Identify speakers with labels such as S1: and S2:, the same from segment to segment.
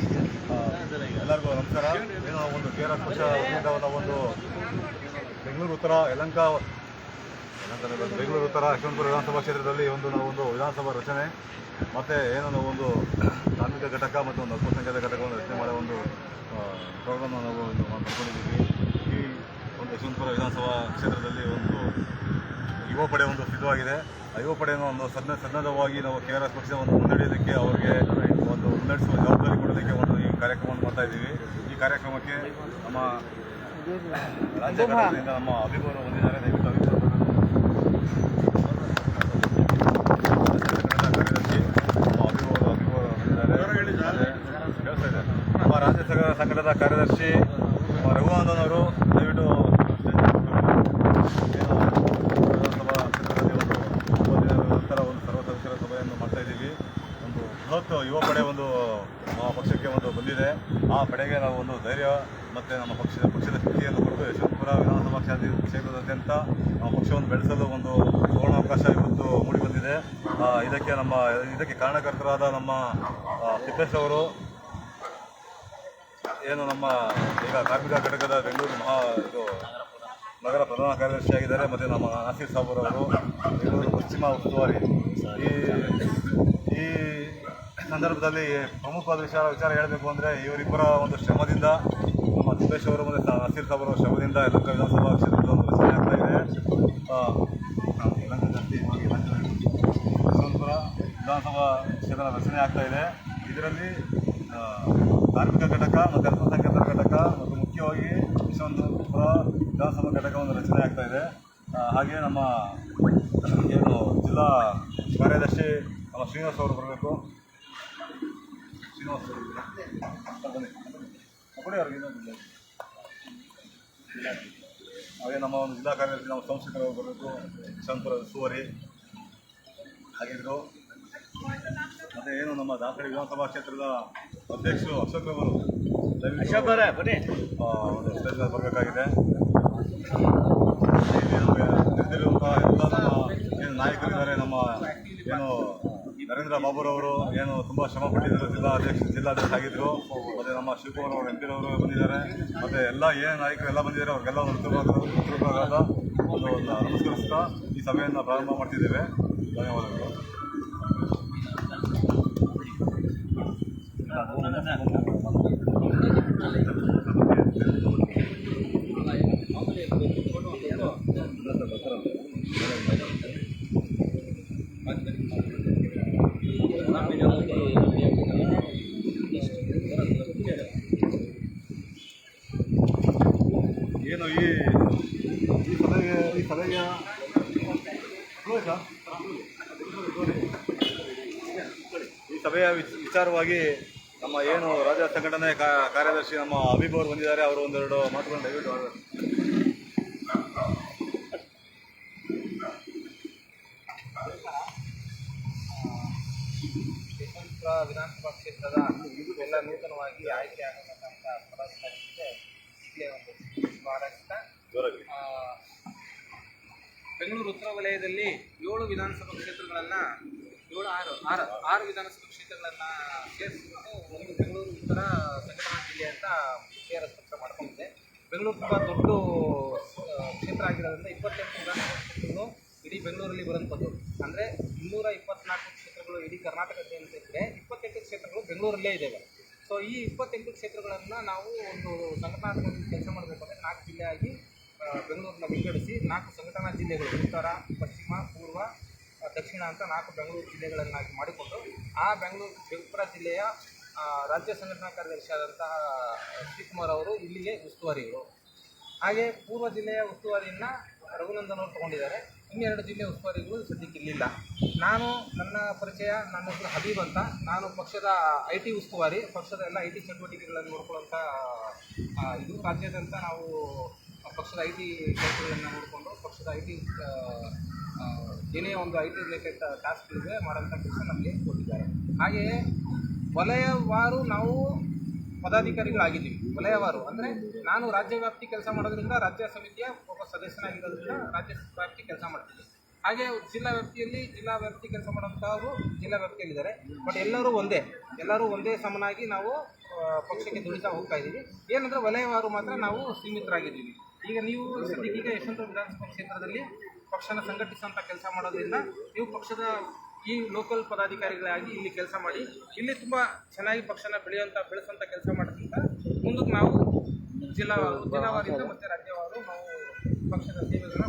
S1: ಎಲ್ಲರಿಗೂ ನಮಸ್ಕಾರ. ಏನೋ ಒಂದು ಕೆ ಆರ್ ಎಸ್ ಪಕ್ಷ ಒಂದು ಬೆಂಗಳೂರು ಉತ್ತರ, ಯಲಂಕ ಬೆಂಗಳೂರು ಉತ್ತರ, ಯಶವಂತಪುರ ವಿಧಾನಸಭಾ ಕ್ಷೇತ್ರದಲ್ಲಿ ಒಂದು ನಾವು ಒಂದು ವಿಧಾನಸಭಾ ರಚನೆ, ಮತ್ತು ಏನೋ ಒಂದು ಧಾರ್ಮಿಕ ಘಟಕ ಮತ್ತು ಒಂದು ಅಲ್ಪಸಂಖ್ಯಾತ ಘಟಕವನ್ನು ರಚನೆ ಮಾಡೋ ಒಂದು ಪ್ರೋಗ್ರಾಮ್ ನಾವು ಒಂದು ಮಾಡ್ಕೊಂಡಿದ್ದೀವಿ. ಈ ಒಂದು ಯಶವಂತಪುರ ವಿಧಾನಸಭಾ ಕ್ಷೇತ್ರದಲ್ಲಿ ಒಂದು ಯುವ ಪಡೆ ಒಂದು ಸಿದ್ಧವಾಗಿದೆ. ಯುವ ಪಡೆಯನ್ನು ಒಂದು ಸಣ್ಣ ಸನ್ನದ್ಧವಾಗಿ ನಾವು ಕೆ ಆರ್ ಎಸ್ ಪಕ್ಷ ಅವರಿಗೆ ಒಂದು ಮುನ್ನಡೆಸುವ ಜವಾಬ್ದಾರಿ ಕೊಡೋದಕ್ಕೆ ಒಂದು ಈ ಕಾರ್ಯಕ್ರಮವನ್ನು ಮಾಡ್ತಾ ಇದ್ದೀವಿ. ಈ ಕಾರ್ಯಕ್ರಮಕ್ಕೆ ನಮ್ಮ ರಾಜ್ಯ ಘಟಕದಿಂದ ನಮ್ಮ ಅಭಿಮಾನ ಹೊಂದಿದ್ದಾರೆ. ದಯವಿಟ್ಟು ಅಭಿಮಾನ ಕಾರ್ಯದರ್ಶಿ ನಮ್ಮ ಅಭಿಭವರು ಹೊಂದಿದ್ದಾರೆ ನಮ್ಮ ರಾಜ್ಯ ಸಂಘಟನಾ ಕಾರ್ಯದರ್ಶಿ ನಮ್ಮ ರಘುವಂದನ್ ಅವರು ದಯವಿಟ್ಟು ಏನು ವಿಧಾನಸಭಾ ಕ್ಷೇತ್ರದಲ್ಲಿ ಒಂದು ಮೂವತ್ತು ದಿನಗಳ ನಂತರ ಒಂದು ಸರ್ವ ಸದಸ್ಯರ ಸಭೆಯನ್ನು ಮಾಡ್ತಾ ಇದ್ದೀವಿ ಒಂದು ಬೃಹತ್ ಯುವ ಪಡೆ ಒಂದು ನಮ್ಮ ಪಕ್ಷಕ್ಕೆ ಒಂದು ಬಂದಿದೆ ಆ ಪಡೆಗೆ ನಾವು ಒಂದು ಧೈರ್ಯ ಮತ್ತು ನಮ್ಮ ಪಕ್ಷದ ಪಕ್ಷದ ಸ್ಥಿತಿಯನ್ನು ಕೊಟ್ಟು ಯಶವಂತಪುರ ವಿಧಾನಸಭಾ ಕ್ಷೇತ್ರ ಕ್ಷೇತ್ರದಾದ್ಯಂತ ನಮ್ಮ ಪಕ್ಷವನ್ನು ಬೆಳೆಸಲು ಒಂದು ಸುವರ್ಣಾವಕಾಶ ಇವತ್ತು ಮೂಡಿ ಬಂದಿದೆ ಆ, ಇದಕ್ಕೆ ನಮ್ಮ ಇದಕ್ಕೆ ಕಾರಣಕರ್ತರಾದ ನಮ್ಮ ತಿಪ್ಪೇಶ್ ಅವರು, ಏನು ನಮ್ಮ ಈಗ ಕಾರ್ಮಿಕ ಘಟಕದ ಬೆಂಗಳೂರು ಮಹಾ, ಇದು ನಗರ ಪ್ರಧಾನ ಕಾರ್ಯದರ್ಶಿಯಾಗಿದ್ದಾರೆ ಮತ್ತು ನಮ್ಮ ನಾಸೀರ್ ಸಾಬೂರ್ ಅವರು, ಬೆಂಗಳೂರು ಪಶ್ಚಿಮ ಉಸ್ತುವಾರಿ. ಈ ಈ ಸಂದರ್ಭದಲ್ಲಿ ಪ್ರಮುಖವಾದ ವಿಚಾರ ವಿಚಾರ ಹೇಳಬೇಕು ಅಂದರೆ ಇವರಿಬ್ಬರ ಒಂದು ಶ್ರಮದಿಂದ, ನಮ್ಮ ತಿಪ್ಪೇಶ್ ಅವರು ಮತ್ತು ನಾಸೀರ್ ಸಾಬೂರ್ ಅವರ ಶ್ರಮದಿಂದ ಯಲಹಂಕ ವಿಧಾನಸಭಾ ಕ್ಷೇತ್ರದ ಒಂದು ರಚನೆ ಆಗ್ತಾ ಇದೆ ಆ, ಯಲಹಂಕ ಜಾಸ್ತಿ ಹೋಗಿ ಯಲಹಂಕ ಯಶವಂತಪುರ ವಿಧಾನಸಭಾ ಕ್ಷೇತ್ರ ರಚನೆ ಆಗ್ತಾ ಇದೆ. ಇದರಲ್ಲಿ ಕಾರ್ಮಿಕ ಘಟಕ ಮತ್ತು ಅಲ್ಪಸಂಖ್ಯಾತರ ಘಟಕ ಮತ್ತು ಮುಖ್ಯವಾಗಿ ಯಶವಂತಪುರ ವಿಧಾನಸಭಾ ಘಟಕವನ್ನು ರಚನೆ ಆಗ್ತಾ ಇದೆ. ಹಾಗೆ ನಮ್ಮ ಏನು ಜಿಲ್ಲಾ ಕಾರ್ಯದರ್ಶಿ ನಮ್ಮ ಶ್ರೀನಿವಾಸ ಅವರು ಬರಬೇಕು. ಶ್ರೀನಿವಾಸ ಅವರು. ಅವ್ರಿಗೆ. ಹಾಗೆ ನಮ್ಮ ಒಂದು ಜಿಲ್ಲಾ ಕಾರ್ಯದರ್ಶಿ ನಮ್ಮ ಸಂಸ್ಕೃತ ಬರಬೇಕು. ಯಶವಂತಪುರ ಸುವರಿ. ಆಗಿದ್ರು ಮತ್ತೆ ಏನು ನಮ್ಮ ದಾಸರಿ ವಿಧಾನಸಭಾ ಕ್ಷೇತ್ರದ ಅಧ್ಯಕ್ಷರು ಅಶೋಕ್ ಅವರು ಒಂದು ಮೇಲೆ ಬರಬೇಕಾಗಿದೆ. ನಿಂತಿರುವಂತಹ ಎಲ್ಲ ನಮ್ಮ ಏನು ನಾಯಕರಿದ್ದಾರೆ ನಮ್ಮ ಏನು ನರೇಂದ್ರ ಬಾಬುರವರು ಏನು ತುಂಬ ಶ್ರಮ ಪಟ್ಟಿದ್ದರು ಜಿಲ್ಲಾ ಅಧ್ಯಕ್ಷ ಜಿಲ್ಲಾಧ್ಯಕ್ಷ ಆಗಿದ್ದರು ಮತ್ತು ನಮ್ಮ ಶಿವಕುಮಾರ್ ಅವರು ಎಂಪಿರವರು ಬಂದಿದ್ದಾರೆ. ಮತ್ತು ಎಲ್ಲ ಏನು ನಾಯಕರು ಎಲ್ಲ ಬಂದಿದ್ದಾರೆ ಅವ್ರಿಗೆಲ್ಲ ಒಂದು ಒಂದು ನಮಸ್ಕರಿಸ್ತಾ ಈ ಸಭೆಯನ್ನು ಪ್ರಾರಂಭ ಮಾಡ್ತಿದ್ದೇವೆ. ಧನ್ಯವಾದಗಳು. ಏನು ಈ ಈ ಸಭೆಗೆ ಈ ಸಭೆಯ ಈ ಸಭೆಯ ವಿಚಾರವಾಗಿ ಏನು ರಾಜ್ಯ ಸಂಘಟನೆ ಕಾರ್ಯದರ್ಶಿ ನಮ್ಮ ಅಬೀಬ್ ಅವರು ಬಂದಿದ್ದಾರೆ ಅವರು ಒಂದೆರಡು ಮಾತುಗಳನ್ನು ದಯವಿಟ್ಟು ಆಡ-
S2: ಯಶವಂತಪುರ ವಿಧಾನಸಭಾ ಕ್ಷೇತ್ರದ ಎಲ್ಲ ನೂತನವಾಗಿ ಆಯ್ಕೆ ಆಗತಕ್ಕಂಥ ಪದಾಧಿಕಾರಿಗಳಿಗೆ ಇಲ್ಲೇ ಒಂದು ಸ್ವಾಗತ
S1: ಜೋರಾಗಿ
S2: ಆ, ಬೆಂಗಳೂರು ಉತ್ತರ ವಲಯದಲ್ಲಿ ಏಳು ವಿಧಾನಸಭಾ ಕ್ಷೇತ್ರಗಳನ್ನು ಏಳು, ಆರು ಆರು ಆರು ವಿಧಾನಸಭಾ ಕ್ಷೇತ್ರಗಳನ್ನು ಸೇರಿಸಿಕೊಂಡು ಒಂದು ಬೆಂಗಳೂರು ಉತ್ತರ ಸಂಘಟನಾ ಜಿಲ್ಲೆ ಅಂತ ಕೆ ಆರ್ ಎಸ್ ಪಕ್ಷ ಮಾಡ್ಕೊಂಡಿದೆ. ಬೆಂಗಳೂರು ತುಂಬ ದೊಡ್ಡ ಕ್ಷೇತ್ರ ಆಗಿರೋದ್ರಿಂದ ಇಪ್ಪತ್ತೆಂಟು ವಿಧಾನಸಭಾ ಕ್ಷೇತ್ರಗಳು ಇಡೀ ಬೆಂಗಳೂರಲ್ಲಿ ಬರುವಂಥದ್ದು. ಅಂದರೆ ಇನ್ನೂರ ಇಪ್ಪತ್ನಾಲ್ಕು ಕ್ಷೇತ್ರಗಳು ಇಡೀ ಕರ್ನಾಟಕದಾದ್ಯಂತ ಇದ್ದರೆ ಇಪ್ಪತ್ತೆಂಟು ಕ್ಷೇತ್ರಗಳು ಬೆಂಗಳೂರಲ್ಲೇ ಇದ್ದಾವೆ ಸೊ ಈ ಇಪ್ಪತ್ತೆಂಟು ಕ್ಷೇತ್ರಗಳನ್ನು ನಾವು ಒಂದು ಸಂಘಟನಾತ್ಮಕ ಕೆಲಸ ಮಾಡಬೇಕು ಅಂದರೆ ನಾಲ್ಕು ಜಿಲ್ಲೆಯಾಗಿ ಬೆಂಗಳೂರನ್ನ ವಿಂಗಡಿಸಿ ನಾಲ್ಕು ಸಂಘಟನಾ ಜಿಲ್ಲೆಗಳು ಉತ್ತರ, ಪಶ್ಚಿಮ, ಪೂರ್ವ ದಕ್ಷಿಣ ಅಂತ ನಾಲ್ಕು ಬೆಂಗಳೂರು ಜಿಲ್ಲೆಗಳನ್ನಾಗಿ ಮಾಡಿಕೊಂಡು ಆ ಬೆಂಗಳೂರು ವಿಜಯಪುರ ಜಿಲ್ಲೆಯ ರಾಜ್ಯ ಸಂಘಟನಾ ಕಾರ್ಯದರ್ಶಿಯಾದಂತಹ ಶಿವಕುಮಾರ್ ಅವರು ಇಲ್ಲಿಗೆ ಉಸ್ತುವಾರಿಗಳು ಹಾಗೆ ಪೂರ್ವ ಜಿಲ್ಲೆಯ ಉಸ್ತುವಾರಿಯನ್ನು ರಘುನಂದನ್ ಅವರು ತಗೊಂಡಿದ್ದಾರೆ. ಇನ್ನೆರಡು ಜಿಲ್ಲೆ ಉಸ್ತುವಾರಿಗಳು ಸದ್ಯಕ್ಕೆ ಇಲ್ಲಿಲ್ಲ. ನಾನು ನನ್ನ ಪರಿಚಯ ನನ್ನ ಹೆಸರು ಹಬೀಬ್ ಅಂತ. ನಾನು ಪಕ್ಷದ ಐ ಟಿ ಉಸ್ತುವಾರಿ. ಪಕ್ಷದ ಎಲ್ಲ ಐ ಟಿ ಚಟುವಟಿಕೆಗಳನ್ನು ನೋಡ್ಕೊಳ್ಳೋಂಥ ಆ, ಇದು. ರಾಜ್ಯಾದ್ಯಂತ ನಾವು ಪಕ್ಷದ ಐ ಟಿ ಕೆಲಸಗಳನ್ನು ನೋಡಿಕೊಂಡು ಪಕ್ಷದ ಐ ಟಿ ಏನೇ ಒಂದು ಐ ಟಿ ರಿಲೇಟೆಡ್ ಟಾಸ್ಕ್ಗಳಿಗೆ ಮಾಡೋಂಥ ಕೆಲಸ ನಮಗೆ ಕೊಟ್ಟಿದ್ದಾರೆ. ಹಾಗೆಯೇ ವಲಯವಾರು ನಾವು ಪದಾಧಿಕಾರಿಗಳಾಗಿದ್ದೀವಿ. ವಲಯವಾರು ಅಂದರೆ ನಾನು ರಾಜ್ಯ ವ್ಯಾಪ್ತಿ ಕೆಲಸ ಮಾಡೋದ್ರಿಂದ ರಾಜ್ಯ ಸಮಿತಿಯ ಒಬ್ಬ ಸದಸ್ಯನಾಗಿರೋದ್ರಿಂದ ರಾಜ್ಯ ವ್ಯಾಪ್ತಿ ಕೆಲಸ ಮಾಡ್ತೀನಿ ಹಾಗೆ ಜಿಲ್ಲಾ ವ್ಯಾಪ್ತಿಯಲ್ಲಿ ಜಿಲ್ಲಾ ವ್ಯಾಪ್ತಿ ಕೆಲಸ ಮಾಡುವಂಥವರು ಜಿಲ್ಲಾ ವ್ಯಾಪ್ತಿಯಲ್ಲಿದ್ದಾರೆ. ಬಟ್ ಎಲ್ಲರೂ ಒಂದೇ ಎಲ್ಲರೂ ಒಂದೇ ಸಮನಾಗಿ ನಾವು ಪಕ್ಷಕ್ಕೆ ದುಡಿತಾ ಹೋಗ್ತಾ ಇದ್ದೀವಿ. ಏನಂದರೆ ವಲಯವಾರು ಮಾತ್ರ ನಾವು ಸೀಮಿತರಾಗಿದ್ದೀವಿ. ಈಗ ನೀವು ಸದ್ಯಕ್ಕೀಗ ಈಗ ಯಶವಂತ ವಿಧಾನಸಭಾ ಕ್ಷೇತ್ರದಲ್ಲಿ ಪಕ್ಷನ ಸಂಘಟಿಸುವಂಥ ಕೆಲಸ ಮಾಡೋದ್ರಿಂದ ನೀವು ಪಕ್ಷದ ಈ ಲೋಕಲ್ ಪದಾಧಿಕಾರಿಗಳಾಗಿ ಇಲ್ಲಿ ಕೆಲಸ ಮಾಡಿ ಇಲ್ಲಿ ತುಂಬ ಚೆನ್ನಾಗಿ ಪಕ್ಷನ ಬೆಳೆಯುವಂಥ ಬೆಳೆಸುವಂಥ ಕೆಲಸ ಮಾಡೋದ್ರಿಂದ ಮುಂದಕ್ಕೆ ನಾವು ಜಿಲ್ಲಾ ಜಿಲ್ಲಾವಾರಿಂದ ಮತ್ತು ರಾಜ್ಯವಾರು ನಾವು ಪಕ್ಷದ ಸೇವೆಗಳನ್ನ.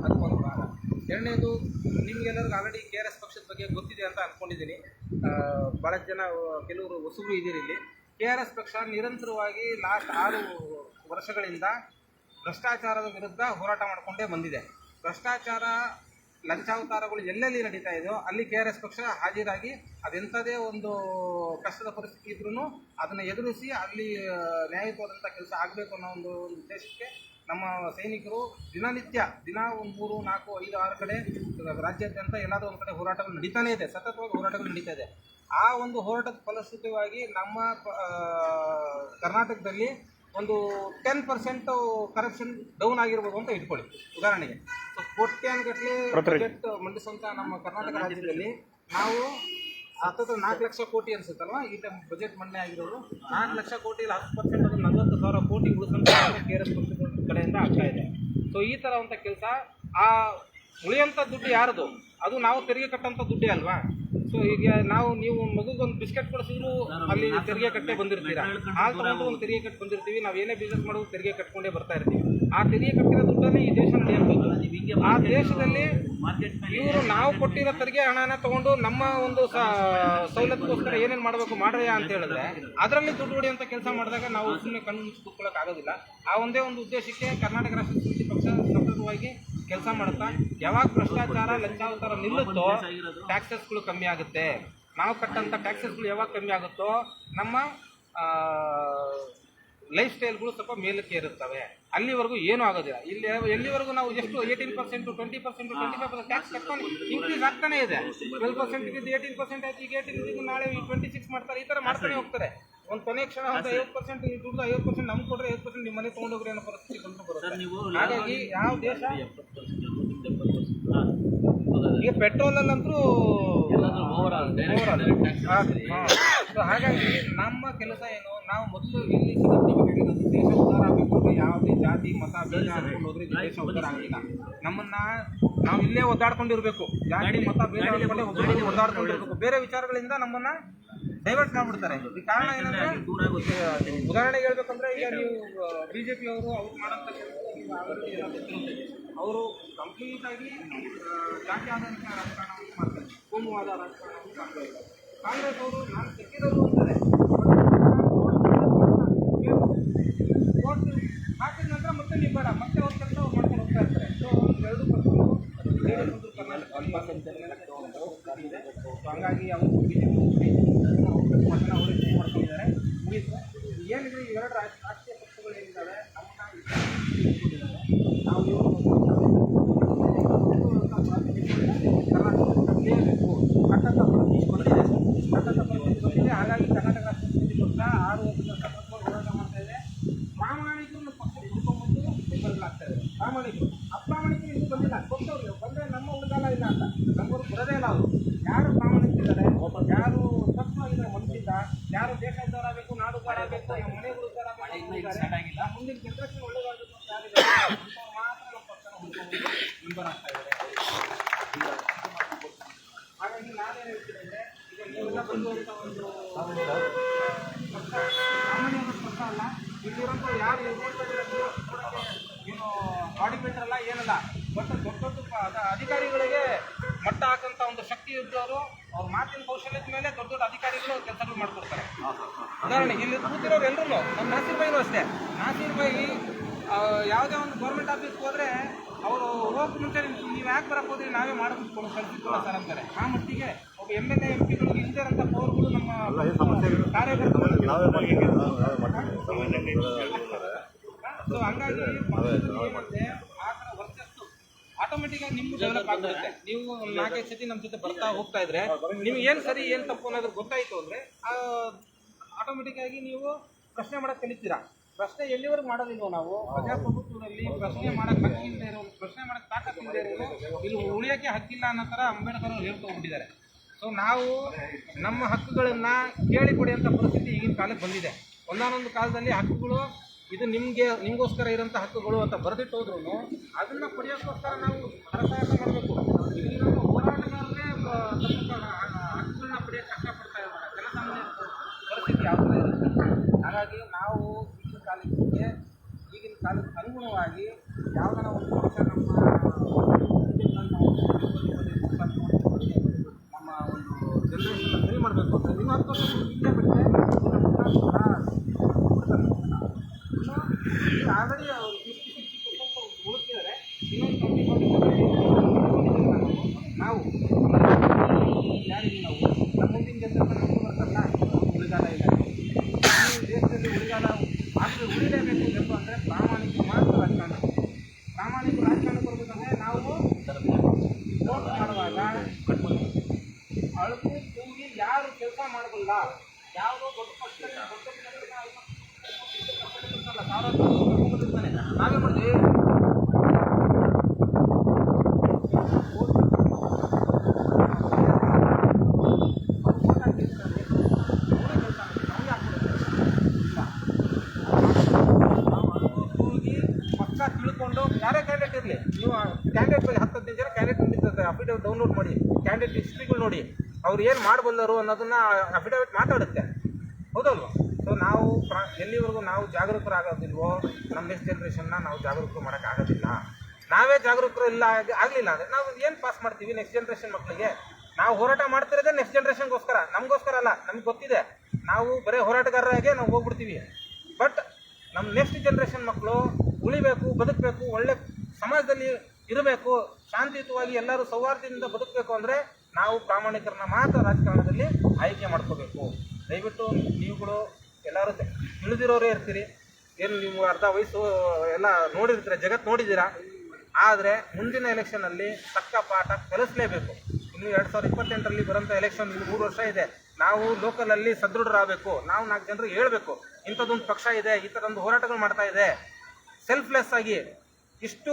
S2: ಅದು ಒಂದು ಭಾಗ ಎರಡನೇದು ನಿಮ್ಗೆಲ್ಲರಿಗೂ ಆಲ್ರೆಡಿ ಕೆ ಆರ್ ಎಸ್ ಪಕ್ಷದ ಬಗ್ಗೆ ಗೊತ್ತಿದೆ ಅಂತ ಅಂದ್ಕೊಂಡಿದ್ದೀನಿ ಭಾಳಷ್ಟು ಜನ ಕೆಲವರು ಹೊಸಬರು ಇದ್ದೀರಿ ಇಲ್ಲಿ. ಕೆ ಆರ್ ಎಸ್ ಪಕ್ಷ ನಿರಂತರವಾಗಿ ಲಾಸ್ಟ್ ಆರು ವರ್ಷಗಳಿಂದ ಭ್ರಷ್ಟಾಚಾರದ ವಿರುದ್ಧ ಹೋರಾಟ ಮಾಡಿಕೊಂಡೇ ಬಂದಿದೆ. ಭ್ರಷ್ಟಾಚಾರ ಲಂಚಾವತಾರಗಳು ಎಲ್ಲೆಲ್ಲಿ ನಡೀತಾ ಇದೆಯೋ ಅಲ್ಲಿ ಕೆ ಆರ್ ಎಸ್ ಪಕ್ಷ ಹಾಜರಾಗಿ ಅದೆಂಥದೇ ಒಂದು ಕಷ್ಟದ ಪರಿಸ್ಥಿತಿ ಇದ್ರೂ ಅದನ್ನು ಎದುರಿಸಿ ಅಲ್ಲಿ ನ್ಯಾಯಯುತವಾದಂಥ ಕೆಲಸ ಆಗಬೇಕು ಅನ್ನೋ ಒಂದು ಉದ್ದೇಶಕ್ಕೆ ನಮ್ಮ ಸೈನಿಕರು ದಿನನಿತ್ಯ, ದಿನ ಒಂದು ಮೂರು, ನಾಲ್ಕು, ಐದು, ಆರು ಕಡೆ ರಾಜ್ಯಾದ್ಯಂತ ಎಲ್ಲಾದರೂ ಒಂದು ಕಡೆ ಹೋರಾಟಗಳು ನಡೀತಾನೇ ಇದೆ, ಸತತವಾಗಿ ಹೋರಾಟಗಳು ನಡೀತಾ ಇದೆ. ಆ ಒಂದು ಹೋರಾಟದ ಫಲಶ್ರುತಿಯಾಗಿ ನಮ್ಮ ಕರ್ನಾಟಕದಲ್ಲಿ ಒಂದು ಟೆನ್ ಪರ್ಸೆಂಟ್ ಕರಪ್ಷನ್ ಡೌನ್ ಆಗಿರ್ಬೋದು ಅಂತ ಇಟ್ಕೊಳ್ಳಿ. ಉದಾಹರಣೆಗೆ ಸೊ ಕೋಟ್ಯಾನುಗಟ್ಟಲೆ ಬಜೆಟ್ ಮಂಡಿಸುವಂಥ ನಮ್ಮ ಕರ್ನಾಟಕ ರಾಜ್ಯದಲ್ಲಿ ನಾವು ಹತ್ತತ್ರ ನಾಲ್ಕು ಲಕ್ಷ ಕೋಟಿ ಅನ್ಸುತ್ತಲ್ವಾ? ಈ ಟೈಮ್ ಬಜೆಟ್ ಮಂಡನೆ ಆಗಿರೋದು. ನಾಲ್ಕು ಲಕ್ಷ ಕೋಟಿ ಹತ್ತು ಪರ್ಸೆಂಟ್ ಅದು ನಲವತ್ತು ಸಾವಿರ ಕೋಟಿ ಉಳಿಸುವಂಥ ಕೆ ಆರ್ ಎಸ್ ಪಕ್ಷದ ಕಡೆಯಿಂದ ಆಗ್ತಾ ಇದೆ. ಸೊ ಈ ಥರ ಅಂತ ಕೆಲಸ ಆ ಉಳಿಯೋಂಥ ದುಡ್ಡು ಯಾರದು? ಅದು ನಾವು ತೆರಿಗೆ ಕಟ್ಟಂಥ ದುಡ್ಡೇ ಅಲ್ವಾ? ಸೊ ಈಗ ನಾವು, ನೀವು ಮಗುಗೊಂದು ಬಿಸ್ಕೆಟ್ ಕೊಡಿಸಿದ್ರು ಅಲ್ಲಿ ತೆರಿಗೆ ಕಟ್ಟೆ ಬಂದಿರ್ತೀರಾ? ಹಾಲು ತಗೊಂಡು ಒಂದು ತೆರಿಗೆ ಕಟ್ಟಿ ಬಂದಿರ್ತೀವಿ. ನಾವು ಏನೇ ಬಿಸ್ನೆಸ್ ಮಾಡೋದು ತೆರಿಗೆ ಕಟ್ಕೊಂಡೇ ಬರ್ತಾ ಇರ್ತೀವಿ. ಆ ತೆರಿಗೆ ಕಟ್ಟಿರೋ ದುಡ್ಡನ್ನೇ ಈ ದೇಶ ನಡೆಯಬೇಕು ಆ ದೇಶದಲ್ಲಿ ಇವರು ನಾವು ಕೊಟ್ಟಿರೋ ತೆರಿಗೆ ಹಣನ ತಗೊಂಡು ನಮ್ಮ ಒಂದು ಸವಲತ್ತಿಗೋಸ್ಕರ ಏನೇನು ಮಾಡಬೇಕು ಮಾಡ್ರಿ ಅಂತ ಹೇಳಿದ್ರೆ, ಅದರಲ್ಲಿ ದುಡ್ಡು ಹೊಡೆಯುವಂಥ ಕೆಲಸ ಮಾಡಿದಾಗ ನಾವು ಸುಮ್ಮನೆ ಕಣ್ಣು ಮುಚ್ಚಿ ಕೂತ್ಕೊಳ್ಳೋಕೆ ಆಗೋದಿಲ್ಲ. ಆ ಒಂದೇ ಒಂದು ಉದ್ದೇಶಕ್ಕೆ ಕರ್ನಾಟಕ ರಾಷ್ಟ್ರ ಸಮಿತಿ ಪಕ್ಷ ಸತತವಾಗಿ ಕೆಲಸ ಮಾಡುತ್ತಾ? ಯಾವಾಗ ಭ್ರಷ್ಟಾಚಾರ, ಲಂಚಾವತಾರ ನಿಲ್ಲುತ್ತೋ ಟ್ಯಾಕ್ಸಸ್ಗಳು ಕಮ್ಮಿ ಆಗುತ್ತೆ. ನಾವು ಕಟ್ಟಂಥ ಟ್ಯಾಕ್ಸಸ್ಗಳು ಯಾವಾಗ ಕಮ್ಮಿ ಆಗುತ್ತೋ, ನಮ್ಮ ಲೈಫ್ ಸ್ಟೈಲ್ಗಳು ಸ್ವಲ್ಪ ಮೇಲಕ್ಕೆ ಇರುತ್ತವೆ ಅಲ್ಲಿವರೆಗೂ ಏನೂ ಆಗೋದಿಲ್ಲ. ಇಲ್ಲಿ, ಎಲ್ಲಿವರೆಗೂ ನಾವು ಎಷ್ಟು eighteen percent twenty percent twenty five percent tax ಕಟ್ಕೊಂಡು ಇನ್ಕ್ರೀಸ್ ಆಗ್ತಾನೆ ಇದೆ. ಟ್ವೆಲ್ ಪರ್ಸೆಂಟ್ ಇದ್ದು ಏಯ್ಟೀನ್ ಪರ್ಸೆಂಟ್ ಆಯ್ತು, ಈಗ ಏಯ್ಟೀನ್ ನಾಳೆ ಟ್ವೆಂಟಿ ಸಿಕ್ಸ್ ಮಾಡ್ತಾರೆ, ಈ ಥರ ಮಾಡ್ತಾನೆ ಹೋಗ್ತಾರೆ. ಒಂದು ಕೊನೆ ಕ್ಷಣ ಒಂದು ಐವತ್ತು ಪರ್ಸೆಂಟ್ ದುಡ್ಡು ಐವತ್ತು ಪರ್ಸೆಂಟ್ ನಮ್ಗೆ ಕೊಡ್ರೆ ಐವತ್ತು ಪರ್ಸೆಂಟ್ ನಿಮ್ಮ ಮನೆ ತೊಗೊಂಡೋಗ್ರಿ ಅನ್ನೋ ಪರಿಸ್ಥಿತಿ ಬಂದು ಬರುತ್ತೆ. ಹಾಗಾಗಿ ಯಾವ ದೇಶ? ಈಗ ಪೆಟ್ರೋಲಲ್ಲಂತೂ ಹಾಗಾಗಿ ನಮ್ಮ ಕೆಲಸ ಏನು? ನಾವು ಮೊದಲು ಇಲ್ಲಿ ದೇಶ ಉದ್ಧಾರ ಆಗಬೇಕು. ಯಾವುದೇ ಜಾತಿ ಮತ ಹೋದ್ರೆ ಇದು ದೇಶ ಉದ್ಧಾರ ಆಗಲಿಲ್ಲ ನಮ್ಮನ್ನ ನಾವು ಇಲ್ಲೇ ಒದ್ದಾಡ್ಕೊಂಡಿರ್ಬೇಕು. ಜಾತಿ ಮತ ಒಬ್ಬರಿಗೆ ಒದ್ದಾಡ್ಕೊಂಡಿರ್ಬೇಕು. ಬೇರೆ ವಿಚಾರಗಳಿಂದ ನಮ್ಮನ್ನ ಡೈವರ್ಟ್ ಮಾಡ್ಬಿಡ್ತಾರೆ. ಈ ಕಾರಣ ಏನಂದ್ರೆ ಉದಾಹರಣೆಗೆ ಹೇಳ್ಬೇಕಂದ್ರೆ ಈಗ ನೀವು ಬಿಜೆಪಿ ಅವರು ಅವ್ರು ಮಾಡೋಂಥ. ಅವರು ಕಂಪ್ಲೀಟ್ ಆಗಿ ಜಾತಿ ಆಧಾರಿತ ರಾಜಕಾರಣವನ್ನು ಮಾಡ್ತಾರೆ. ಕೋಮುವಾದ ರಾಜಕಾರಣವನ್ನು ಮಾಡ್ತಾ ಇದ್ದಾರೆ. ಕಾಂಗ್ರೆಸ್ ಅವರು ನಾನು ಸಿಕ್ಕಿದವರು ಅಂತಾರೆ. ಹಾಕಿದ ನಂತರ ಮತ್ತೆ ನೀವು ಬೇಡ ಮತ್ತೆ ಅವ್ರ ಕೆಲಸ ಅವ್ರು ಮಾಡ್ಕೊಂಡು ಹೋಗ್ತಾ ಇರ್ತಾರೆ. ಸೊ ಎರಡು ಪಕ್ಷಗಳು ಒಂದು ಕರ್ನಾಟಕ ಇದೆ ಸೊ ಹಂಗಾಗಿ ಅವರು ಬಿಜೆಪಿ ಮತನ ಅವರೇ ಚೇಂಜ್ ಮಾಡ್ಕೊಂಡಿದ್ದಾರೆ ಮುಗೀತು ಏನಿದೆ ಈ ಎರಡು ರಾಜ- ರಾಷ್ಟ್ರೀಯ ಪಕ್ಷಗಳು ಏನಿದ್ದಾವೆ ನಮ್ಮನ್ನ ಇಟ್ಕೊಂಡಿದ್ದಾರೆ. ನಾವು ಕರ್ನಾಟಕಬೇಕು ಕಟ್ಟಡ ಪರಿಸ್ಥಿತಿ ಬಂದಿದೆ ಕಟ್ಟಡ ಪರಿಸ್ಥಿತಿ ಬಂದಿದೆ ಹಾಗಾಗಿ ಕರ್ನಾಟಕ ರಾಷ್ಟ್ರ ಸಮಿತಿ ಪಕ್ಷ ಆರು ವರ್ಷದ ಸತತವಾಗಿ ಹೋರಾಟ ಮಾಡ್ತಾ ಇದೆ ಪ್ರಾಮಾಣಿಕರನ್ನು ಪಕ್ಷ ಹುಡ್ಕೊಂಡ್ಬಂದು ಬೆಂಬಲಗಳಾಗ್ತಾ ಇದೆ ಪ್ರಾಮಾಣಿಕರು ಅಪ್ರಾಮಾಣಿಕರು ಇನ್ನೂ ಬಂದಿಲ್ಲ ಕೊಟ್ಟವ್ರಿಗೆ ಬಂದರೆ ನಮ್ಮ ಉಳಿಗಾಲ ಇಲ್ಲ ಅಂತ ನಮ್ಮವರು ಬರೋದೇ ಇಲ್ಲ ಅವರು ಯಾರು ಪ್ರಾಮಾಣಿಕರಿದ್ದಾರೆ ಯಾರು ಸ್ವಚ್ಛವಾಗಿದ್ದಾರೆ ಮನಸ್ಸಿಂದ ಯಾರು ದೇಶ ಉದ್ಧಾರ ಆಗಬೇಕು ನಾಡು ಉದ್ಧಾರ ಆಗಬೇಕು ನಮ್ಮ ಮನೆಗಳು ಉದ್ಧಾರ ಆಗಬೇಕು ನಮ್ಮ ಮುಂದಿನ ಜನರೇಷನ್ ಒಳ್ಳೇದಾಗಬೇಕು ಅಂತ ಯಾರಿದ್ದಾರೆ ಅಂಥವ್ರು ಮಾತ್ರ ನಮ್ಮ ಪಕ್ಷನ ಇದೆ ಆಗ್ತಾ ಇದ್ದಾರೆ ಹಾಗಾಗಿ ನಾನೇನು ಹೇಳ್ತೀನಿ ಅಂದರೆ ಈಗ ನೀವೆಲ್ಲ ಬಂದುವಂಥ ಒಂದು ಸಾಮಾನ್ಯವಾದ ಪಕ್ಷ ಅಲ್ಲ ಇಲ್ಲಿರೋಂಥ ಯಾರು ನೋಡ್ತಾ ಇರೋದು ಏನು ಬಾಡಿ ಬಿಲ್ಡರ್ ಅಲ್ಲ ಏನಲ್ಲ ಬಟ್ ದೊಡ್ಡ ದೊಡ್ಡ ಅಧಿಕಾರಿಗಳಿಗೆ ಮಟ್ಟ ಹಾಕಂತ ಒಂದು ಶಕ್ತಿ ಇದ್ದವರು ಅವ್ರ ಮಾತಿನ ಕೌಶಲ್ಯದ ಮೇಲೆ ದೊಡ್ಡ ದೊಡ್ಡ ಅಧಿಕಾರಿಗಳು ಕೆಲಸಗಳು ಮಾಡ್ಕೊಡ್ತಾರೆ ಉದಾಹರಣೆ ಇಲ್ಲಿ ಕೂತಿರೋರು ಎಲ್ಲರೂ ನಮ್ಮ ನಾಸಿರ್ ಬೈನು ಅಷ್ಟೇ. ನಾಸಿರ್ ಬೈ ಆ, ಯಾವುದೇ ಒಂದು ಗೌರ್ಮೆಂಟ್ ಆಫೀಸ್ಗೆ ಹೋದ್ರೆ ಹೋಗಕ್ಕೆ ಮುಂಚೆ ನೀವು ಯಾಕೆ ಬರಕ್ಕೆ ಹೋದ್ರೆ? ನಾವೇ ಮಾಡ್ಕೊಂಡು ಕಳ್ಸಿದ್ವಲ್ಲ ಸರ್ ಅಂತಾರೆ. ಆ ಮಟ್ಟಿಗೆ ಒಬ್ಬ ಎಂ ಎಲ್ ಎ ಎಂ ಪಿಗಳಿಗೆ ಇಲ್ಲದೇ ಇರೋಂಥ ಪವರ್ಗಳು ನಮ್ಮ ಕಾರ್ಯಕರ್ತರು ಸೊ ಹಂಗಾಗಿ ಆ ಥರ ವರ್ಚಸ್ಸು ಆಟೋಮೆಟಿಕ್ ಆಗಿ ನಿಮ್ಗೂ ಡೆವಲಪ್ ಆಗ್ತದೆ ನೀವು ನಾಲ್ಕೈದು ಸತಿ ನಮ್ಮ ಜೊತೆ ಬರ್ತಾ ಹೋಗ್ತಾ ಇದ್ರೆ ನಿಮ್ಗೆ ಏನು ಸರಿ ಏನು ತಪ್ಪು ಅನ್ನೋದು ಗೊತ್ತಾಯ್ತು ಅಂದರೆ ಆಟೋಮೆಟಿಕ್ ಆಗಿ ನೀವು ಪ್ರಶ್ನೆ ಮಾಡಕ್ಕೆ ಕಲಿತೀರಾ? ಪ್ರಶ್ನೆ ಎಲ್ಲಿವರೆಗೂ ಮಾಡೋದಿಲ್ವ ನಾವು? ಪ್ರಜಾಪ್ರಭುತ್ವದಲ್ಲಿ ಪ್ರಶ್ನೆ ಮಾಡಕ್ಕೆ ಹಕ್ಕಿಲ್ಲದೆ ಇರೋ ಪ್ರಶ್ನೆ ಮಾಡಕ್ಕೆ ತಾಕತ್ತಿಲ್ಲದೆ ಇರೋದು, ಇಲ್ಲಿ ಉಳಿಯೋಕ್ಕೆ ಹಕ್ಕಿಲ್ಲ ಅನ್ನೋ ಥರ ಅಂಬೇಡ್ಕರ್ ಅವರು ಹೇಳ್ಕೊಂಡ್ಬಿಟ್ಟಿದ್ದಾರೆ ಸೊ ನಾವು ನಮ್ಮ ಹಕ್ಕುಗಳನ್ನ ಅಂತ ಪರಿಸ್ಥಿತಿ ಈಗಿನ ಕಾಲಕ್ಕೆ ಬಂದಿದೆ. ಒಂದಾನೊಂದು ಕಾಲದಲ್ಲಿ ಹಕ್ಕುಗಳು ಇದು ನಿಮಗೆ ನಿಮಗೋಸ್ಕರ ಇರೋಂಥ ಹಕ್ಕುಗಳು ಅಂತ ಬರೆದಿಟ್ಟು ಹೋದ್ರು ಅದನ್ನ ಪಡೆಯೋಕ್ಕೋಸ್ಕರ ನಾವು ಹರಸಾಹಸ ಮಾಡಬೇಕು. ಇಲ್ಲಿ ನಮ್ಮ ಹೋರಾಟಗಾರರೇ ಆ, ತಮ್ಮ ಹಕ್ಕುಗಳನ್ನ ಪಡೆಯೋಕ್ಕೆ ಕಷ್ಟಪಡ್ತಾ ಇದ್ದಾರೆ ಜನಸಾಮಾನ್ಯರ ಪರಿಸ್ಥಿತಿ ಯಾವ ಥರ ಇರುತ್ತೆ ಹಾಗಾಗಿ ನಾವು ಈಗಿನ ಕಾಲಕ್ಕೆ ಕಾಲಕ್ಕೆ ಅನುಗುಣವಾಗಿ ಯಾವುದನ್ನ ಒಂದು ಪಕ್ಷ ನಮ್ಮ ನಮ್ಮ ಒಂದು ಜನರೇಷನ್ ಸರಿ ಮಾಡಬೇಕು ಅಂತ. ನಿಮ್ಮ ಹತ್ತು ವರ್ಷ ಹಿಂದೆ ಬಿಟ್ಟರೆ ಆಲ್ರೆಡಿ ಅವರು ಫಿಫ್ಟಿ ಸಿಕ್ಸ್ಟಿ ಪರ್ಸೆಂಟ್ ಉಳಿತಿದ್ದಾರೆ ಇನ್ನೊಂದು ಟ್ವೆಂಟಿ ನಾವು ಯಾರಿಗೆ ನಾವು ನಮ್ಮ ಮುಂದಿನ ಜನರೇಷನ್ ಬರ್ತಾರಲ್ಲ ಉಳಿಗಾಲ ಇಲ್ಲ ಈ ದೇಶದಲ್ಲಿ ಉಳಿಗಾಲ ಆದರೆ ಉಳಿಲೇಬೇಕು ಎಂದು ಅಂದರೆ ಪ್ರಾಮಾಣಿಕ ಮಾತ್ರ ರಾಜಕಾರಣ ಪ್ರಾಮಾಣಿಕ ರಾಜಕಾರಣ ಬರ್ಬೇಕಂದ್ರೆ ನಾವು ವೋಟ್ ಮಾಡುವಾಗ ಅಳುಕು ಕೂಗಿ ಯಾರು ಕೆಲಸ ಮಾಡಬಲ್ಲ ಯಾವುದೋ ದೊಡ್ಡ ಪಕ್ಷದಲ್ಲಿ ದೊಡ್ಡ ಪಕ್ಷದಲ್ಲಿ ಐವತ್ತು, ಸಾವಿರಾರು ಜನ ಕರ್ಕೊಂಡ್ಬಂದಿರ್ತಾನೆ. ನಾವೇ ಮಾಡ್ತೀವಿ ಹೋಗಿ ಪಕ್ಕ ತಿಳ್ಕೊಂಡು ಯಾರೇ ಕ್ಯಾಂಡಿಡೇಟ್ ಇರಲಿ ನೀವು ಕ್ಯಾಂಡಿಡೇಟ್ ಬಗ್ಗೆ ಹತ್ತು ಹದಿನೈದು ಜನ ಕ್ಯಾಂಡಿಡೇಟ್ ಅಫಿಡೇವಿಟ್ ಡೌನ್ಲೋಡ್ ಮಾಡಿ ಕ್ಯಾಂಡಿಡೇಟ್ ಹಿಸ್ಟ್ರಿಗಳು ನೋಡಿ. ಅವ್ರು ಏನು ಮಾಡಬಲ್ಲರು ಅನ್ನೋದನ್ನ ಅಫಿಡೇವಿಟ್ ಮಾತಾಡುತ್ತೆ ಹೌದಲ್ವಾ ಸೊ ನಾವು ಪ್ರ- ಎಲ್ಲಿವರೆಗೂ ನಾವು ಜಾಗರೂಕರಾಗೋದಿಲ್ವೋ ನಮ್ಮ ನೆಕ್ಸ್ಟ್ ಜನ್ರೇಷನ್ನ ನಾವು ಜಾಗರೂಕರು ಮಾಡೋಕ್ಕಾಗೋದಿಲ್ಲ ನಾವೇ ಜಾಗರೂಕರು ಇಲ್ಲ ಆಗಲಿಲ್ಲ ಅಂದರೆ ನಾವು ಏನು ಪಾಸ್ ಮಾಡ್ತೀವಿ ನೆಕ್ಸ್ಟ್ ಜನ್ರೇಷನ್ ಮಕ್ಕಳಿಗೆ ನಾವು ಹೋರಾಟ ಮಾಡ್ತಿರೋದೇ ನೆಕ್ಸ್ಟ್ ಜನ್ರೇಷನ್ಗೋಸ್ಕರ ನಮಗೋಸ್ಕರ ಅಲ್ಲ, ನಮ್ಗೆ ಗೊತ್ತಿದೆ. ನಾವು ಬರೀ ಹೋರಾಟಗಾರರಾಗೆ ನಾವು ಹೋಗ್ಬಿಡ್ತೀವಿ. ಬಟ್ ನಮ್ಮ ನೆಕ್ಸ್ಟ್ ಜನ್ರೇಷನ್ ಮಕ್ಕಳು ಉಳಿಬೇಕು, ಬದುಕಬೇಕು, ಒಳ್ಳೆ ಸಮಾಜದಲ್ಲಿ ಇರಬೇಕು, ಶಾಂತಿಯುತವಾಗಿ ಎಲ್ಲರೂ ಸೌಹಾರ್ದದಿಂದ ಬದುಕಬೇಕು ಅಂದರೆ ನಾವು ಪ್ರಾಮಾಣಿಕರನ್ನ ಮಾತ್ರ ರಾಜಕಾರಣದಲ್ಲಿ ಆಯ್ಕೆ ಮಾಡ್ಕೋಬೇಕು. ದಯವಿಟ್ಟು ನೀವುಗಳು ಎಲ್ಲರೂ ತಿಳಿದಿರೋರೇ ಇರ್ತೀರಿ. ಏನು ನಿಮ್ಗೆ ಅರ್ಧ ವಯಸ್ಸು ಎಲ್ಲ ನೋಡಿರ್ತೀರ ಜಗತ್ತು ನೋಡಿದ್ದೀರಾ? ಆದರೆ ಮುಂದಿನ ಎಲೆಕ್ಷನಲ್ಲಿ ತಕ್ಕ ಪಾಠ ಕಲಿಸಲೇಬೇಕು. ಇನ್ನು ಎರಡು ಸಾವಿರದ ಇಪ್ಪತ್ತೆಂಟರಲ್ಲಿ ಬರೋಂಥ ಎಲೆಕ್ಷನ್ ಇನ್ನು ಮೂರು ವರ್ಷ ಇದೆ. ನಾವು ಲೋಕಲಲ್ಲಿ ಸದೃಢರಾಗಬೇಕು. ನಾವು ನಾಲ್ಕು ಜನರಿಗೆ ಹೇಳಬೇಕು, ಇಂಥದ್ದೊಂದು ಪಕ್ಷ ಇದೆ, ಈ ಹೋರಾಟಗಳು ಮಾಡ್ತಾ ಇದೆ. ಸೆಲ್ಫ್ಲೆಸ್ ಆಗಿ ಇಷ್ಟು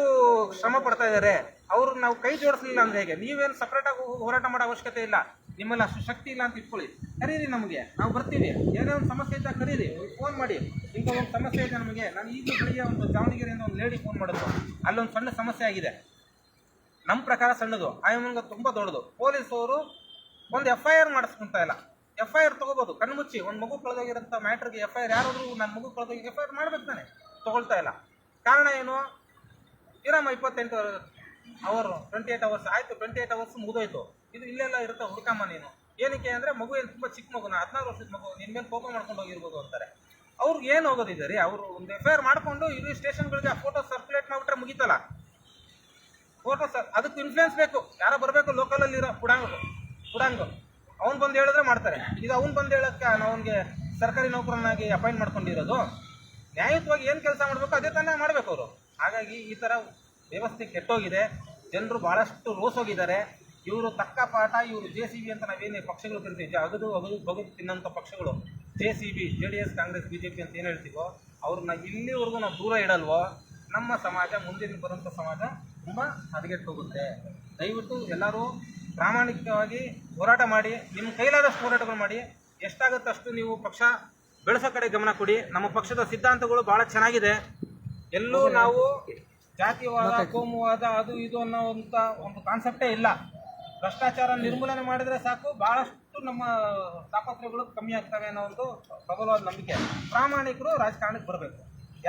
S2: ಶ್ರಮ ಪಡ್ತಾ ಇದ್ದಾರೆ. ಅವ್ರು ನಾವು ಕೈ ಜೋಡಿಸಲಿಲ್ಲ ಅಂದ್ರೆ ಹೇಗೆ? ನೀವೇನು ಸಪ್ರೇಟಾಗಿ ಹೋರಾಟ ಮಾಡೋ ಅವಶ್ಯಕತೆ ಇಲ್ಲ. ನಿಮ್ಮಲ್ಲಿ ಅಷ್ಟು ಶಕ್ತಿ ಇಲ್ಲ ಅಂತ ಇಟ್ಕೊಳ್ಳಿ. ಕರೀರಿ ನಮಗೆ. ನಾವು ಬರ್ತೀವಿ. ಏನೇ ಒಂದು ಸಮಸ್ಯೆ ಇದ್ದಾಗ ಕರೀರಿ. ಫೋನ್ ಮಾಡಿ. ಇಂಥ ಒಂದು ಸಮಸ್ಯೆ ಇದೆ ನಮಗೆ. ನಾನು ಈಗ ಬೆಳಿಗ್ಗೆ ಒಂದು ದಾವಣಗೆರೆಯಿಂದ ಒಂದು ಲೇಡಿ ಫೋನ್ ಮಾಡಿದ್ರು ಅಲ್ಲೊಂದು ಸಣ್ಣ ಸಮಸ್ಯೆ ಆಗಿದೆ. ನಮ್ಮ ಪ್ರಕಾರ ಸಣ್ಣದು. ಆಯಮಂಗ ತುಂಬ ದೊಡ್ಡದು. ಪೊಲೀಸವರು ಒಂದು ಎಫ್ ಐ ಆರ್ ಮಾಡಿಸ್ಕೊಂತ ಇಲ್ಲ. ಎಫ್ ಐ ಆರ್ ತೊಗೋಬೋದು. ಕಣ್ಮುಚ್ಚಿ ಒಂದು ಮಗು ಕಳೆದೋಗಿರೋಂಥ ಮ್ಯಾಟ್ರಿಗೆ ಎಫ್ ಐ ಆರ್ ಯಾರಾದರೂ ನನ್ನ ಮಗು ಕಳೆದೋಗಿ ಎಫ್ ಐ ಆರ್ ಮಾಡ್ಬೇಕು ತಾನೆ. ತೊಗೊಳ್ತಾ ಇಲ್ಲ. ಕಾರಣ ಏನು? ಇರಮ್ಮ ಇಪ್ಪತ್ತೆಂಟು ಅವರು ಟ್ವೆಂಟಿ ಏಟ್ ಅವರ್ಸ್ ಆಯಿತು. ಟ್ವೆಂಟಿ ಏಟ್ ಅವರ್ಸ್ ಮುಗಿದೋಯ್ತು. ಇದು ಇಲ್ಲೆಲ್ಲ ಇರುತ್ತೆ ಹುಡುಕಮ್ಮ ನೀನು? ಏನಕ್ಕೆ ಅಂದರೆ ಮಗು ಏನು ತುಂಬ ಚಿಕ್ಕ ಮಗುನ? ಹದಿನಾರು ವರ್ಷದ ಮಗು ನಿನ್ನ ಮೇಲೆ ಕೋಪ ಮಾಡ್ಕೊಂಡು ಹೋಗಿರ್ಬೋದು ಅಂತಾರೆ. ಅವ್ರಿಗೆ ಏನು ಹೋಗೋದಿದೆ ಅವರು ಒಂದು ಎಫ್ ಐ ಆರ್ ಮಾಡಿಕೊಂಡು ಇಡೀ ಸ್ಟೇಷನ್ಗಳಿಗೆ ಆ ಫೋಟೋ ಸರ್ಕ್ಯುಲೇಟ್ ಮಾಡಿಬಿಟ್ರೆ ಮುಗೀತಲ್ಲ? ಫೋಟೋ ಸರ್ ಅದಕ್ಕೆ ಇನ್ಫ್ಲೂಯೆನ್ಸ್ ಬೇಕು. ಯಾರೋ ಬರಬೇಕು ಲೋಕಲಲ್ಲಿ ಇರೋ ಪುಡಾಂಗ್ ಪುಡಾಂಗ್ ಅವ್ನು ಬಂದು ಹೇಳಿದ್ರೆ ಮಾಡ್ತಾರೆ. ಇದು ಅವ್ನು ಬಂದು ಹೇಳೋಕ್ಕೆ ಅವನಿಗೆ ಸರ್ಕಾರಿ ನೌಕರನಾಗಿ ಅಪಾಯಿಂಟ್ ಮಾಡ್ಕೊಂಡಿರೋದು. ನ್ಯಾಯಯುತವಾಗಿ ಏನು ಕೆಲಸ ಮಾಡಬೇಕು ಅದೇ ತಾನೇ ಮಾಡಬೇಕು ಅವರು. ಹಾಗಾಗಿ ಈ ಥರ ವ್ಯವಸ್ಥೆ ಕೆಟ್ಟೋಗಿದೆ. ಜನರು ಭಾಳಷ್ಟು ರೋಸ್ ಹೋಗಿದ್ದಾರೆ. ಇವರು ತಕ್ಕ ಪಾಠ ಇವರು ಜೆ ಸಿ ಬಿ ಅಂತ ನಾವೇನೇ ಪಕ್ಷಗಳು ಕರಿತೀವಿ ಅಗದು ಅಗದು ಬಗದು ತಿನ್ನಂಥ ಪಕ್ಷಗಳು. J C B J D S Congress B J P ಅಂತ ಏನು ಹೇಳ್ತೀವೋ ಅವ್ರನ್ನ ಇಲ್ಲಿವರೆಗೂ ನಾವು ದೂರ ಇಡಲ್ವೋ ನಮ್ಮ ಸಮಾಜ ಮುಂದಿನ ಬರುವಂಥ ಸಮಾಜ ತುಂಬ ಹದಗೆಟ್ಟು ಹೋಗುತ್ತೆ ದಯವಿಟ್ಟು ಎಲ್ಲರೂ ಪ್ರಾಮಾಣಿಕವಾಗಿ ಹೋರಾಟ ಮಾಡಿ ನಿಮ್ಮ ಕೈಲಾದಷ್ಟು ಹೋರಾಟಗಳು ಮಾಡಿ ಎಷ್ಟಾಗುತ್ತಷ್ಟು ನೀವು ಪಕ್ಷ ಬೆಳೆಸೋ ಕಡೆ ಗಮನ ಕೊಡಿ. ನಮ್ಮ ಪಕ್ಷದ ಸಿದ್ಧಾಂತಗಳು ಭಾಳ ಚೆನ್ನಾಗಿದೆ. ಎಲ್ಲೂ ನಾವು ಜಾತಿವಾದ ಕೋಮುವಾದ ಅದು ಇದು ಅನ್ನೋ ಒಂದು ಕಾನ್ಸೆಪ್ಟೇ ಇಲ್ಲ. ಭ್ರಷ್ಟಾಚಾರ ನಿರ್ಮೂಲನೆ ಮಾಡಿದರೆ ಸಾಕು. ಬಹಳಷ್ಟು ನಮ್ಮ ತಾಪತ್ರಗಳು ಕಮ್ಮಿ ಆಗ್ತವೆ ಅನ್ನೋ ಒಂದು ಪ್ರಬಲವಾದ ನಂಬಿಕೆ. ಪ್ರಾಮಾಣಿಕರು ರಾಜಕಾರಣಕ್ಕೆ ಬರಬೇಕು.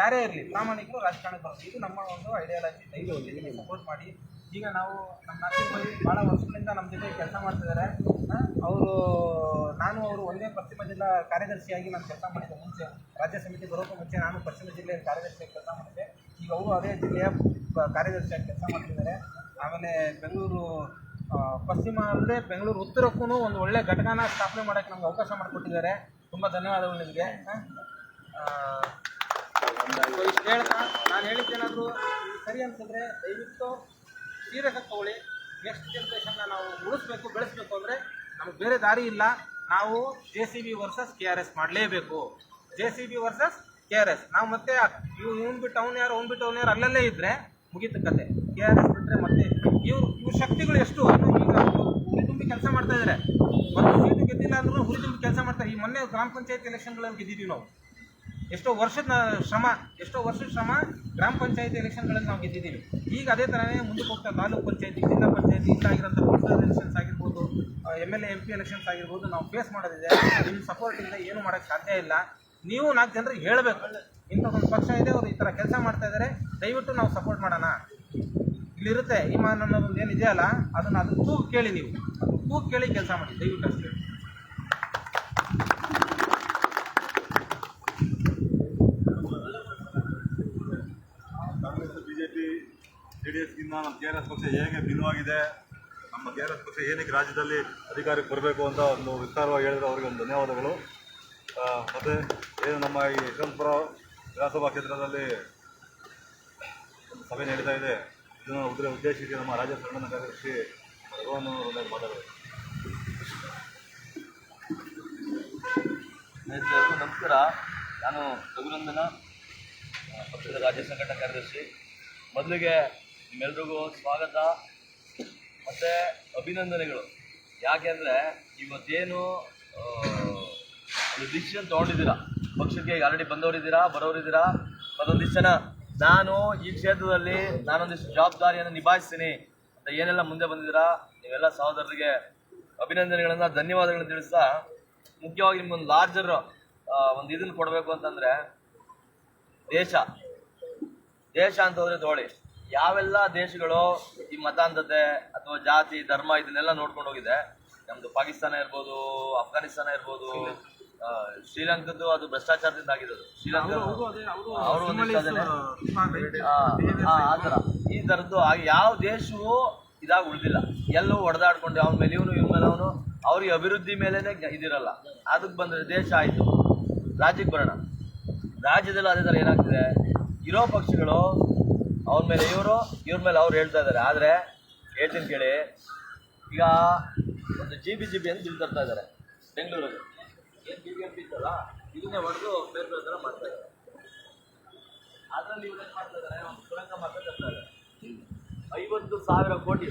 S2: ಯಾರೇ ಇರಲಿ, ಪ್ರಾಮಾಣಿಕರು ರಾಜಕಾರಣಕ್ಕೆ ಬರಬೇಕು. ಇದು ನಮ್ಮ ಒಂದು ಐಡಿಯಾಲಜಿ ಧೈರ್ಯ ಸಪೋರ್ಟ್ ಮಾಡಿ. ಈಗ ನಾವು ನಮ್ಮ ನಾಸಿಕ್ ಭಾಳ ವರ್ಷಗಳಿಂದ ನಮ್ಮ ಜೊತೆ ಕೆಲಸ ಮಾಡ್ತಿದ್ದಾರೆ. ಅವರು, ನಾನು ಅವರು ಒಂದೇ ಪಶ್ಚಿಮ ಜಿಲ್ಲಾ ಕಾರ್ಯದರ್ಶಿಯಾಗಿ ನಾನು ಕೆಲಸ ಮಾಡಿದ್ದೆ ಮುಂಚೆ, ರಾಜ್ಯ ಸಮಿತಿ ಬರೋಕ್ಕೂ ಮುಂಚೆ ನಾನು ಪಶ್ಚಿಮ ಜಿಲ್ಲೆಯ ಕಾರ್ಯದರ್ಶಿಯಾಗಿ ಕೆಲಸ ಮಾಡಿದ್ದೆ ಈಗ ಅವರು ಅದೇ ಜಿಲ್ಲೆಯ ಕಾರ್ಯದರ್ಶಿಯಾಗಿ ಕೆಲಸ ಮಾಡ್ತಿದ್ದಾರೆ. ಆಮೇಲೆ ಬೆಂಗಳೂರು ಪಶ್ಚಿಮ ಅಲ್ಲದೆ ಬೆಂಗಳೂರು ಉತ್ತರಕ್ಕೂ ಒಂದು ಒಳ್ಳೆ ಘಟಕನ ಸ್ಥಾಪನೆ ಮಾಡೋಕ್ಕೆ ನಮ್ಗೆ ಅವಕಾಶ ಮಾಡಿಕೊಟ್ಟಿದ್ದಾರೆ. ತುಂಬ ಧನ್ಯವಾದಗಳು ನಿಮಗೆ. ಇಷ್ಟು ಹೇಳ್ತಾ, ನಾನು ಹೇಳಿದ್ದೇನಾದರೂ ಸರಿ ಅಂತಂದರೆ ದಯವಿಟ್ಟು ಸೀರೆ ತಗೊಳ್ಳಿ ನೆಕ್ಸ್ಟ್ ಜನ್ರೇಷನ್ನ ನಾವು ಉಳಿಸ್ಬೇಕು, ಬೆಳೆಸ್ಬೇಕು ಅಂದರೆ ನಮಗೆ ಬೇರೆ ದಾರಿ ಇಲ್ಲ. ನಾವು J C B versus K R S ಮಾಡಲೇಬೇಕು. J C B versus K R S ನಾವು ಮತ್ತೆ ಇವ್ ಇವ್ನು ಬಿಟ್ಟು ಅವ್ನು ಯಾರು, ಅವ್ನು ಬಿಟ್ಟು ಅವ್ನು ಯಾರು ಅಲ್ಲಲ್ಲೇ ಇದ್ದರೆ ಮುಗೀತು ಕತೆ. ಕೆ ಆರ್ ಎಸ್ ಬಿಟ್ಟರೆ ಮತ್ತೆ ಶಕ್ತಿಗಳು ಎಷ್ಟು ಈಗ ಹುರಿ ತುಂಬಿ ಕೆಲಸ ಮಾಡ್ತಾ ಇದ್ದಾರೆ ಒಂದು ಸೀಟು ಗೆದ್ದಿಲ್ಲ ಅಂದ್ರೂ ಹುರಿ ತುಂಬಿ ಕೆಲಸ ಮಾಡ್ತಾರೆ ಈ ಮೊನ್ನೆ ಗ್ರಾಮ ಪಂಚಾಯತ್ ಎಲೆಕ್ಷನ್ಗಳಲ್ಲಿ ಗೆದ್ದಿದ್ದೀವಿ ನಾವು. ಎಷ್ಟೋ ವರ್ಷದ ಶ್ರಮ, ಎಷ್ಟೋ ವರ್ಷದ ಶ್ರಮ ಗ್ರಾಮ ಪಂಚಾಯತ್ ಎಲೆಕ್ಷನ್ಗಳಲ್ಲಿ ನಾವು ಗೆದ್ದಿದ್ದೀವಿ. ಈಗ ಅದೇ ಥರನೇ ಮುಂದಕ್ಕೆ ಹೋಗ್ತಾ ತಾಲೂಕು ಪಂಚಾಯತಿ, ಜಿಲ್ಲಾ ಪಂಚಾಯತಿ, ಇಲ್ಲ ಆಗಿರೋಂಥ ಪೋಸ್ಟಲ್ ಎಲೆಕ್ಷನ್ಸ್ ಆಗಿರ್ಬೋದು M L A M P elections ಆಗಿರ್ಬೋದು, ನಾವು ಫೇಸ್ ಮಾಡೋದಿದೆ. ನಿಮ್ಮ ಸಪೋರ್ಟ್ ಇಲ್ಲ ಏನು ಮಾಡೋಕೆ ಸಾಧ್ಯ ಇಲ್ಲ. ನೀವು ನಾಲ್ಕು ಜನರಿಗೆ ಹೇಳಬೇಕು. ಒಂದು ಪಕ್ಷ ಇದೆ, ಅವರು ಈ ಥರ ಕೆಲಸ ಮಾಡ್ತಾ ಇದ್ದಾರೆ ದಯವಿಟ್ಟು ನಾವು ಸಪೋರ್ಟ್ ಮಾಡೋಣ. ಇಲ್ಲಿರುತ್ತೆ, ಇಮಾನ್ ಅನ್ನೋದು ಏನು ಇದೆಯಲ್ಲ ಅದನ್ನ ಅದು ತೂಗು ಕೇಳಿ ನೀವು. ತೂಗು ಕೇಳಿ ಕೆಲಸ ಮಾಡಿ, ದಯವಿಟ್ಟು ಅಷ್ಟೇ.
S1: Congress, BJP K R S ನಮ್ಮ ಕೆ ಏನಕ್ಕೆ ರಾಜ್ಯದಲ್ಲಿ ಅಧಿಕಾರಕ್ಕೆ ಬರಬೇಕು ಅಂತ ಒಂದು ವಿಸ್ತಾರವಾಗಿ ಹೇಳಿದ್ರೆ ಅವರಿಗೆ ಒಂದು ಧನ್ಯವಾದಗಳು. ಮತ್ತು ಏನು ನಮ್ಮ ಈ ಯಶವಂತಪುರ ವಿಧಾನಸಭಾ ಕ್ಷೇತ್ರದಲ್ಲಿ ಸಭೆ ನಡೀತಾ ಇದೆ. ಉದ್ರ ಉದ್ದೇಶಿಸಿ ನಮ್ಮ ರಾಜ್ಯ ಸರ್ಕಾರ ಕಾರ್ಯದರ್ಶಿ ಅವರು ಮಾತಾಡಬೇಕು.
S3: ನಮಸ್ಕಾರ. ನಾನು ರಘುನಂದನ ಪಕ್ಷದ ರಾಜ್ಯ ಸಂಘಟನಾ ಕಾರ್ಯದರ್ಶಿ. ಮೊದಲಿಗೆ ನಿಮ್ಮೆಲ್ರಿಗೂ ಸ್ವಾಗತ, ಮತ್ತು ಅಭಿನಂದನೆಗಳು. ಯಾಕೆಂದರೆ ಇವತ್ತೇನು ಡಿಸಿಷನ್ ತೊಗೊಂಡಿದ್ದೀರಾ? ಪಕ್ಷಕ್ಕೆ ಆಲ್ರೆಡಿ ಬಂದವರಿದ್ದೀರಾ, ಬರೋರಿದ್ದೀರಾ? ಮತ್ತೊಂದಿಷ್ಟು ಜನ ನಾನು ಈ ಕ್ಷೇತ್ರದಲ್ಲಿ ನಾನೊಂದಿಷ್ಟು ಜವಾಬ್ದಾರಿಯನ್ನು ನಿಭಾಯಿಸ್ತೀನಿ ಅಂತ ಏನೆಲ್ಲ ಮುಂದೆ ಬಂದಿದ್ದೀರಾ? ನೀವೆಲ್ಲ ಸಹೋದರರಿಗೆ ಅಭಿನಂದನೆಗಳನ್ನು, ಧನ್ಯವಾದಗಳನ್ನು ತಿಳಿಸ್ತಾ ಮುಖ್ಯವಾಗಿ ನಿಮ್ಗೊಂದು ಲಾರ್ಜರ್ ಒಂದು ಇದನ್ನು ಕೊಡಬೇಕು ಅಂತಂದರೆ ದೇಶ. ದೇಶ ಅಂತ ಹೋದ್ರೆ ತಗೊಳ್ಳಿ. ಯಾವೆಲ್ಲ ದೇಶಗಳು ಈ ಮತಾಂಧತೆ ಅಥವಾ ಜಾತಿ, ಧರ್ಮ ಇದನ್ನೆಲ್ಲ ನೋಡ್ಕೊಂಡು ಹೋಗಿದೆ? ನಮ್ದು ಪಾಕಿಸ್ತಾನ ಇರ್ಬೋದು ಅಫ್ಘಾನಿಸ್ತಾನ ಇರ್ಬೋದು ಶ್ರೀಲಂಕದ್ದು ಅದು ಭ್ರಷ್ಟಾಚಾರದಿಂದ ಆಗಿರೋದು. ಶ್ರೀಲಂಕಾ ಅವರು ಆ, ಥರ. ಈ ತರದ್ದು ಆಗಿ ಯಾವ ದೇಶವೂ ಇದಾಗಿ ಉಳಿದಿಲ್ಲ. ಎಲ್ಲೂ ಹೊಡೆದಾಡ್ಕೊಂಡು ಅವನ ಮೇಲೆ ಇವನು ಇವನ ಮೇಲೆ ಅವನು ಅವ್ರಿಗೆ ಅಭಿವೃದ್ಧಿ ಮೇಲೇನೆ ಇದಿರಲ್ಲ. ಅದಕ್ಕೆ ಬಂದರೆ ದೇಶ ಆಯಿತು. ರಾಜ್ಯಕ್ಕೆ ಬರೋಣ. ರಾಜ್ಯದಲ್ಲೂ ಅದೇ ಥರ ಏನಾಗ್ತಿದೆ? ಇರೋ ಪಕ್ಷಗಳು ಅವ್ರ ಮೇಲೆ ಇವರು ಇವ್ರ ಮೇಲೆ ಅವ್ರು ಹೇಳ್ತಾ ಇದ್ದಾರೆ. ಆದರೆ ಹೇಳ್ತೀನಿ ಕೇಳಿ ಈಗ ಒಂದು ಜಿ ಬಿ ಜಿ ಬಿ ಅಂತ ಬಿಲ್ ತರ್ತಾ ಇದ್ದಾರೆ ಬೆಂಗಳೂರಲ್ಲಿ. ಏನು ಬಿ ಬಿ ಎಂ ಪಿ ಇತ್ತಲ್ಲ ಇದನ್ನೇ ಹೊಡೆದು ಬೇರೆ ಬೇರೆ ಥರ ಮಾಡ್ತಾ ಇದ್ದಾರೆ. ಅದರಲ್ಲಿ ಇವ್ರು ಏನು ಮಾಡ್ತಾ ಇದ್ದಾರೆ, ಒಂದು ಸುರಂಗ ಮಾತ್ರ ಇದ್ದಾರೆ. ಐವತ್ತು ಸಾವಿರ ಕೋಟಿ.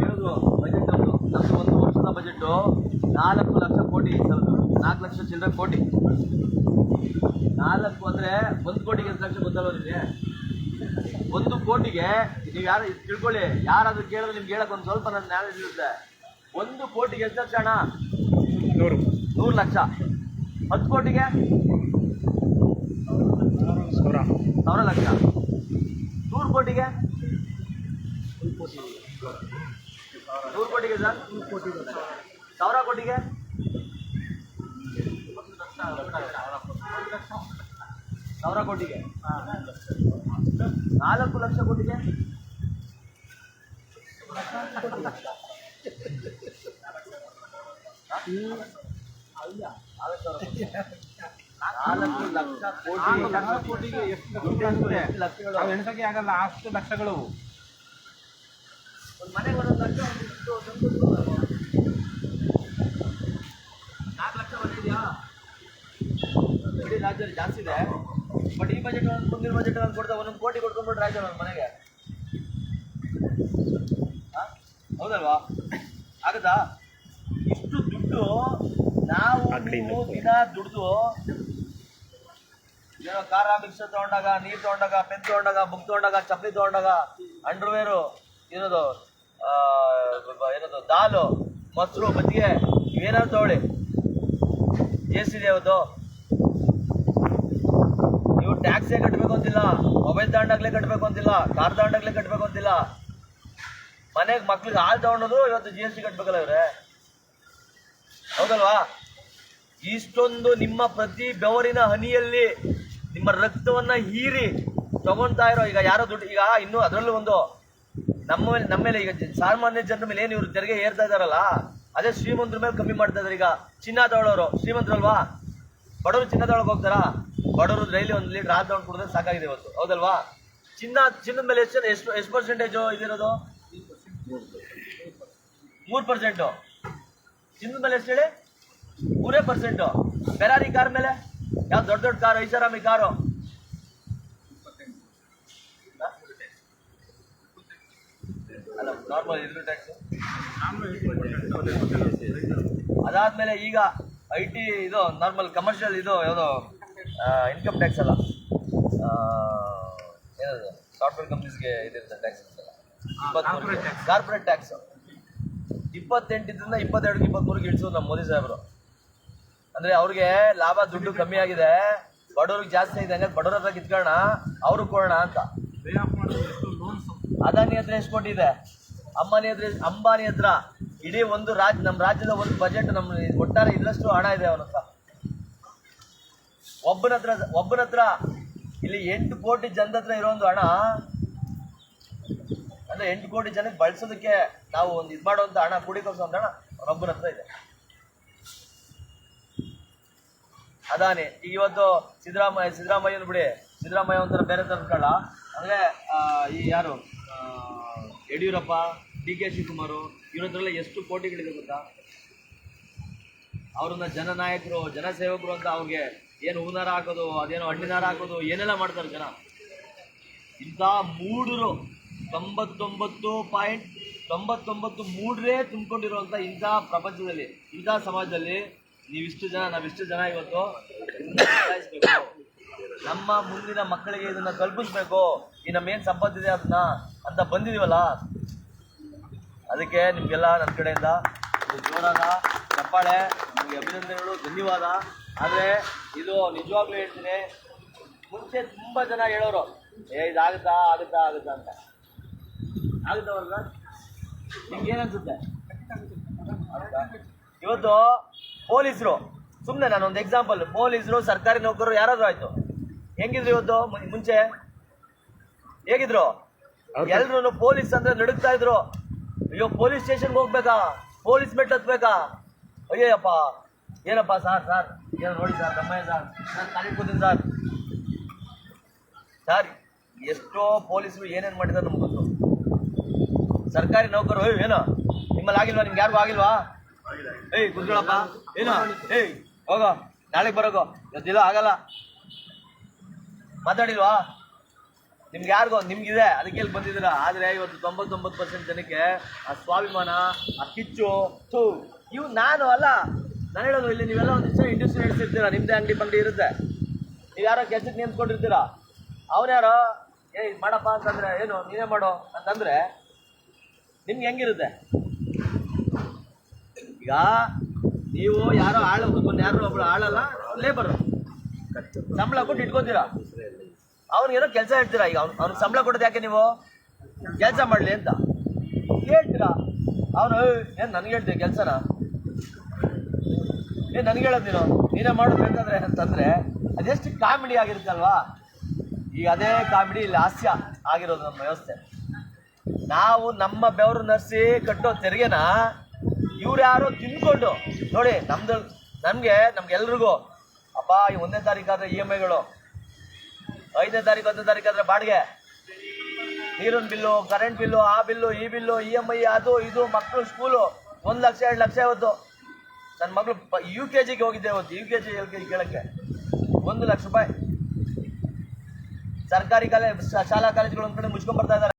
S3: ಹೇಳೋದು ಬಜೆಟ್ ಅವರು ನಮ್ಮದು ಒಂದು ವರ್ಷದ ಬಜೆಟ್ಟು ನಾಲ್ಕು ಲಕ್ಷ ಕೋಟಿ ನಾಲ್ಕು ಲಕ್ಷ ಚಿಲ್ಲರೆ ಕೋಟಿ. ನಾಲ್ಕು ಅಂದರೆ ಒಂದು ಕೋಟಿಗೆ ಎಷ್ಟು ಲಕ್ಷ ಗೊತ್ತಲ್ವ ನಿಮಗೆ? ಒಂದು ಕೋಟಿಗೆ, ನೀವು ಯಾರು ತಿಳ್ಕೊಳ್ಳಿ, ಯಾರಾದರೂ ಕೇಳಿದ್ರೆ ನಿಮ್ಗೆ ಹೇಳಕ್ಕೆ ಒಂದು ಸ್ವಲ್ಪ ನನ್ನ ನಾಲೆಜ್ ಇರುತ್ತೆ. ಒಂದು ಕೋಟಿಗೆ ಎಷ್ಟು ಲಕ್ಷ ಹಣ
S2: ನೂರು.
S3: ನೂರು ಲಕ್ಷ. ಹತ್ತು ಕೋಟಿಗೆ?
S2: ಸಾವಿರ.
S3: ಸಾವಿರ ಲಕ್ಷ. ನೂರು ಕೋಟಿಗೆ? ನೂರು ಕೋಟಿಗೆ ಸರ್? ಸಾವಿರ ಕೋಟಿಗೆ? ಸಾವಿರ ಕೋಟಿಗೆ? ನಾಲ್ಕು ಲಕ್ಷ ಕೋಟಿಗೆ? ನಾಲ್ಕು ಲಕ್ಷ ಕೋಟಿ
S2: ಲಕ್ಷ ಕೋಟಿಗೆ ಎಷ್ಟು ಲಕ್ಷ ಎಣಿಸೋಕೆ ಆಗಲ್ಲ ಅಷ್ಟು ಲಕ್ಷಗಳು
S3: ಒಂದು ಮನೆಗೆ ಒಂದೊಂದು ಒಂದು ನಾಲ್ಕು ಲಕ್ಷ ಬಂದಿದೆಯಾ ಇಡೀ ರಾಜ್ಯದಲ್ಲಿ ಜಾಸ್ತಿ ಇದೆ ಬಟ್ ಈ ಬಜೆಟ್ ಒಂದು ಮುಂದಿನ ಬಜೆಟ್ ಒಂದು ಕೊಡ್ತಾ ಒಂದೊಂದು ಕೋಟಿ ಕೊಡ್ಕೊಂಡ್ಬಿಟ್ಟು ರಾಜ್ಯ ನನ್ನ ಮನೆಗೆ? ಹೌದಲ್ವಾ ಆಗುತ್ತಾ ದುಡ್ಡು ನಾವು ದಿನ ದುಡ್ದು ಏನೋ ಖಾರ ಮಿಕ್ಸರ್ ತಗೊಂಡಾಗ ನೀರು ತಗೊಂಡಾಗ ಪೆನ್ ತಗೊಂಡಾಗ ಬುಕ್ ತಗೊಂಡಾಗ ಚಪ್ಪಲಿ ತಗೊಂಡಾಗ ಅಂಡರ್ವೇರು ಏನದು ಏನದು ದಾಲು ಮೊಸರು ಮಜ್ಜಿಗೆ ಇವೇನಾದ್ರು ತಗೊಳ್ಳಿ. ಎಷ್ಟಿದೆ ಅವತ್ತು ನೀವು ಟ್ಯಾಕ್ಸೇ ಕಟ್ಟಬೇಕು ಅಂತಿಲ್ಲ ಮೊಬೈಲ್ ತಗೊಂಡಾಗ್ಲೇ ಕಟ್ಟಬೇಕು ಅಂತಿಲ್ಲ ಕಾರ್ ತಗೊಂಡಾಗ್ಲೇ ಕಟ್ಟಬೇಕು ಅಂತಿಲ್ಲ. ಮನೆಗೆ ಮಕ್ಳಿಗೆ ಹಾಲು ತಗೊಂಡೋದು ಇವತ್ತು ಜಿ ಎಸ್ ಟಿ ಕಟ್ಬೇಕಲ್ಲ ಇವ್ರೆ. ಹೌದಲ್ವಾ? ಇಷ್ಟೊಂದು ನಿಮ್ಮ ಪ್ರತಿ ಬೆವರಿನ ಹನಿಯಲ್ಲಿ ನಿಮ್ಮ ರಕ್ತವನ್ನ ಹೀರಿ ತಗೊಂತಾ ಇರೋ ಈಗ ಯಾರೋ ದುಡ್ಡು ಈಗ ಇನ್ನು ಅದರಲ್ಲೂ ಒಂದು ನಮ್ಮ ಮೇಲೆ ನಮ್ಮ ಮೇಲೆ ಈಗ ಸಾಮಾನ್ಯ ಜನರ ಮೇಲೆ ಏನು ಇವರು ತೆರಿಗೆ ಏರ್ತಾ ಇದಾರಲ್ಲ, ಅದೇ ಶ್ರೀಮಂತರ ಮೇಲೆ ಕಮ್ಮಿ ಮಾಡ್ತಾ ಇದಾರೆ ಈಗ. ಚಿನ್ನ ತಗೊಳ್ಳೋರು ಶ್ರೀಮಂತರಲ್ವಾ? ಬಡವರು ಚಿನ್ನ ತಗೊಳಕ್ ಹೋಗ್ತಾರಾ? ಬಡವರು ಡೈಲಿ ಒಂದು ಲೀಟರ್ ಹಾಲು ತಗೊಂಡು ಕುಡಿದ್ರೆ ಸಾಕಾಗಿದೆ ಇವತ್ತು, ಹೌದಲ್ವಾ? ಚಿನ್ನ ಚಿನ್ನದ ಮೇಲೆ ಎಷ್ಟು ಎಷ್ಟು ಎಷ್ಟು ಪರ್ಸೆಂಟೇಜು ಇದಿರೋದು? ಮೂರು ಪರ್ಸೆಂಟು ಚಿನ್ನದ ಮೇಲೆ ಎಷ್ಟು ಹೇಳಿ? ಮೂರೇ ಪರ್ಸೆಂಟು ಫೆರಾರಿ ಕಾರ್ ಮೇಲೆ? ಯಾವ ದೊಡ್ಡ ದೊಡ್ಡ ಕಾರು ಐಷಾರಾಮಿ ಕಾರು ಅಲ್ಲ ನಾರ್ಮಲ್ ಇದ್ರ ಟ್ಯಾಕ್ಸ್ ಅದಾದ್ಮೇಲೆ ಈಗ ಐ ಟಿ ಇದು ನಾರ್ಮಲ್ ಕಮರ್ಷಿಯಲ್ ಇದು ಯಾವುದು ಇನ್ಕಮ್ ಟ್ಯಾಕ್ಸ್ ಅಲ್ಲ. ಏನದು? ಸಾಫ್ಟ್ವೇರ್ ಕಂಪ್ನೀಸ್ಗೆ ಇದಿರುತ್ತೆ ಟ್ಯಾಕ್ಸ್ ಕಾರ್ಪೊರೇಟ್ ಟ್ಯಾಕ್ಸ್ ಇಪ್ಪತ್ತೆಂಟರಿಂದ ಇಪ್ಪತ್ತೆರಡು ಇಪ್ಪತ್ಮೂರಿಗೆ ಇಳಿಸೋದು ನಮ್ಮ ಮೋದಿ ಸಾಹೇಬರು. ಅಂದ್ರೆ ಅವ್ರಿಗೆ ಲಾಭ, ದುಡ್ಡು ಕಮ್ಮಿ ಆಗಿದೆ. ಬಡವ್ರಿಗೆ ಜಾಸ್ತಿ ಇದೆ ಹಂಗಾಗಿ ಬಡವ್ರ ಹತ್ರ ಕಿತ್ಕೊಳ್ಳೋಣ, ಅವ್ರಿಗೆ ಕೊಡೋಣ ಅಂತ. ಅದಾನಿ ಹತ್ರ ಎಷ್ಟು ಕೊಟ್ಟಿದೆ ಅಂಬಾನಿ ಹತ್ರ ಅಂಬಾನಿ ಹತ್ರ. ಇಡೀ ಒಂದು ರಾಜ್ಯ ನಮ್ಮ ರಾಜ್ಯದ ಒಂದು ಬಜೆಟ್ ನಮ್ಮ ಒಟ್ಟಾರೆ ಇಲ್ಲಷ್ಟು ಹಣ ಇದೆ ಅವನ ಹತ್ರ. ಒಬ್ಬನ ಹತ್ರ ಒಬ್ಬನ ಹತ್ರ ಇಲ್ಲಿ ಎಂಟು ಕೋಟಿ ಜನದ ಹತ್ರ ಇರೋ ಒಂದು ಹಣ. ಅಂದ್ರೆ ಎಂಟು ಕೋಟಿ ಜನಕ್ಕೆ ಬಳಸೋದಕ್ಕೆ ನಾವು ಒಂದು ಇದು ಮಾಡುವಂತ ಹಣ ಕೂಡಿಕೋಸೋ ಒಂದು ಹಣ ರಬ್ಬರ್ ಹತ್ರ ಇದೆ. ಅದಾನೆ. ಈಗ ಇವತ್ತು ಸಿದ್ದರಾಮಯ್ಯ ಸಿದ್ದರಾಮಯ್ಯನ ಬಿಡಿ ಸಿದ್ದರಾಮಯ್ಯ ಒಂಥರ ಬೇರೆ ತರ ಅಂದರೆ ಈ ಯಾರು ಯಡಿಯೂರಪ್ಪ ಡಿ ಕೆ ಶಿವಕುಮಾರ್, ಇವರದ್ರಲ್ಲ ಎಷ್ಟು ಕೋಟಿಗಳಿದೆ ಗೊತ್ತಾ? ಅವ್ರನ್ನ ಜನನಾಯಕರು ಜನಸೇವಕರು ಅಂತ ಅವ್ರಿಗೆ ಏನು ಹೂನಾರ ಹಾಕೋದು, ಅದೇನೋ ಹಣ್ಣಿನಾರ ಹಾಕೋದು, ಏನೆಲ್ಲ ಮಾಡ್ತಾರೆ ಜನ? ಇಂಥ ಮೂಡರು ತೊಂಬತ್ತೊಂಬತ್ತು ಪಾಯಿಂಟ್ ತೊಂಬತ್ತೊಂಬತ್ತು ಮೂರೇ ತುಂಬಿಕೊಂಡಿರುವಂಥ ಇಂಥ ಪ್ರಪಂಚದಲ್ಲಿ, ಇಂಥ ಸಮಾಜದಲ್ಲಿ ನೀವಿಷ್ಟು ಜನ, ನಾವಿಷ್ಟು ಜನ ಇವತ್ತು ನಮ್ಮ ಮುಂದಿನ ಮಕ್ಕಳಿಗೆ ಇದನ್ನ ಕಲ್ಪಿಸ್ಬೇಕು. ಈ ನಮ್ಮೇನು ಸಂಪತ್ತಿದೆ ಅದನ್ನ ಅಂತ ಬಂದಿದೀವಲ್ಲ? ಅದಕ್ಕೆ ನಿಮಗೆಲ್ಲ ನನ್ನ ಕಡೆಯಿಂದ ಜೋರಾದ ಚಪ್ಪಾಳೆ, ನಿಮಗೆ ಅಭಿನಂದನೆಗಳು, ಧನ್ಯವಾದ. ಆದರೆ ಇದು ನಿಜವಾಗ್ಲೂ ಹೇಳ್ತೀನಿ, ಮುಂಚೆ ತುಂಬ ಜನ ಹೇಳೋರು, ಏ, ಇದಾಗುತ್ತಾ, ಆಗುತ್ತಾ ಆಗುತ್ತಾ ಅಂತ. ನಿಮ್ಗೆ ಏನನ್ಸುತ್ತೆ? ಇವತ್ತು ಪೊಲೀಸರು ಸುಮ್ಮನೆ ನಾನು ಒಂದು ಎಕ್ಸಾಂಪಲ್ ಪೊಲೀಸರು ಸರ್ಕಾರಿ ನೌಕರರು ಯಾರಾದ್ರೂ ಆಯ್ತು? ಹೆಂಗಿದ್ರು ಇವತ್ತು ಮುಂಚೆ? ಹೇಗಿದ್ರು? ಎಲ್ರು ಪೊಲೀಸ್ ಅಂದ್ರೆ ನಡುಗ್ತಾ ಇದ್ರು. ಅಯ್ಯೋ ಪೊಲೀಸ್ ಸ್ಟೇಷನ್ಗೆ ಹೋಗ್ಬೇಕಾ? ಪೊಲೀಸ್ ಮೆಟ್ ಹತ್ಬೇಕಾ? ಅಯ್ಯಯ್ಯಪ್ಪ ಏನಪ್ಪ ಸರ್ ಸರ್? ಏನೋ ನೋಡಿ ಸರ್ ನಮ್ಮಯ್ಯ ಸರ್? ನಾನು ಕಾಲಿಗೆ ಕೂತೀನಿ ಸರ್. ಸರ್ ಎಷ್ಟೋ ಪೊಲೀಸರು ಏನೇನು ಮಾಡಿದ್ದಾರೆ ನಮ್ಗೆ ಗೊತ್ತು. ಸರ್ಕಾರಿ ನೌಕರು ಹೋಯ್ ಏನೋ? ನಿಮ್ಮಲ್ಲಿ ಆಗಿಲ್ವಾ? ನಿಮ್ಗೆ ಯಾರಿಗೂ ಆಗಿಲ್ವಾ? ಏಯ್ ಕುತ್ಕೊಳಪ್ಪ ಏನೋ? ಏಯ್, ಹೋಗೋ. ನಾಳೆಗೆ ಬರೋಗೋ. ಇವತ್ತಿಲ್ಲ ಆಗಲ್ಲ. ಮಾತಾಡಿಲ್ವಾ? ನಿಮ್ಗೆ ಯಾರಿಗೋ? ನಿಮ್ಗಿದೆ ಅದಕ್ಕೆ ಇಲ್ಲಿ ಬಂದಿದ್ದೀರಾ? ಆದರೆ ಇವತ್ತು ತೊಂಬತ್ತೊಂಬತ್ತು ಪರ್ಸೆಂಟ್ ಜನಕ್ಕೆ ಆ ಸ್ವಾಭಿಮಾನ, ಆ ಕಿಚ್ಚು, ಥೂ. ಇವು ನಾನು ಅಲ್ಲ. ನಾನು ಹೇಳೋದು ಇಲ್ಲಿ ನೀವೆಲ್ಲ ಒಂದು ದಿವಸ ಇಂಡಸ್ಟ್ರಿ ನಡೆಸಿರ್ತೀರಾ? ನಿಮ್ಮದೇ ಅಂಗಡಿ ಬಂಗಡಿ ಇರುತ್ತೆ. ನೀವು ಯಾರೋ ಕೆಲ್ಸಕ್ಕೆ ನೇಮಿಸ್ಕೊಂಡಿರ್ತೀರಾ ಅವನ್ಯಾರೋ ಯಾರೋ ಏ ಮಾಡಪ್ಪ ಅಂತಂದ್ರೆ, ಏನು, ನೀನೇ ಮಾಡೋ ಅಂತಂದ್ರೆ ನಿಮ್ಗೆ ಹೆಂಗಿರುತ್ತೆ? ಈಗ ನೀವು ಯಾರೋ ಆಳ ಒಬ್ಬನ ಯಾರೋ ಒಬ್ಬರು ಆಳಲ್ಲ ಲೇಬರ್ ಸಂಬಳ ಕೊಟ್ಟು ಇಟ್ಕೋತೀರಾ? ಅವ್ನಿಗೇನೋ ಕೆಲಸ ಹೇಳ್ತೀರಾ ಈಗ? ಅವ್ನು ಅವ್ನಿಗೆ ಸಂಬಳ ಕೊಡೋದು ಯಾಕೆ ನೀವು? ಕೆಲಸ ಮಾಡಲಿ ಅಂತ. ಹೇಳ್ತೀರಾ? ಅವನು ಏನು ನನಗೆ ಹೇಳ್ತೀವಿ ಕೆಲಸನ? ಏ, ನನಗೆ ಹೇಳೋದು ನೀನು. ನೀನೇ ಮಾಡೋದು ಅಂತಂದರೆ ಅಂತಂದರೆ, ಅದೆಷ್ಟು ಕಾಮಿಡಿ ಆಗಿರುತ್ತಲ್ವಾ ಈಗ ಅದೇ ಕಾಮಿಡಿ, ಇಲ್ಲಿ ಹಾಸ್ಯ ಆಗಿರೋದು ನಮ್ಮ ವ್ಯವಸ್ಥೆ. ನಾವು ನಮ್ಮ ಬೆವರು ನರ್ಸಿ ಕಟ್ಟೋ ತೆರಿಗೆನ ಇವ್ರು ಯಾರೋ ತಿನ್ಕೊಂಡು, ನೋಡಿ ನಮ್ದು ನಮಗೆ, ನಮ್ಗೆಲ್ರಿಗೂ ಅಪ್ಪ ಈ ಒಂದನೇ ತಾರೀಕಾದ್ರೆ ಇ ಎಂ ಐಗಳು, ಐದನೇ ತಾರೀಕು, ಹತ್ತನೇ ತಾರೀಕು ಆದ್ರೆ ಬಾಡಿಗೆ. ನೀರಿನ ಬಿಲ್ಲು, ಕರೆಂಟ್ ಬಿಲ್ಲು, ಆ ಬಿಲ್ಲು, ಈ ಬಿಲ್ಲು, ಇ ಎಂ ಐ, ಅದು, ಇದು ಮಕ್ಕಳು ಸ್ಕೂಲು, ಒಂದು ಲಕ್ಷ, ಎರಡು ಲಕ್ಷ ಇವತ್ತು ನನ್ನ ಮಗಳು ಯು ಕೆ ಜಿಗೆ ಹೋಗಿದ್ದೆ ಇವತ್ತು, U K G L K G ಕೇಳಕ್ಕೆ. ಒಂದು ಲಕ್ಷ ರೂಪಾಯಿ. ಸರ್ಕಾರಿ ಕಾಲೇಜ್ ಶಾಲಾ ಕಾಲೇಜುಗಳು ಒಂದು ಕಡೆ ಮುಚ್ಕೊಂಡ್ ಬರ್ತಾ ಇದ್ದಾರೆ.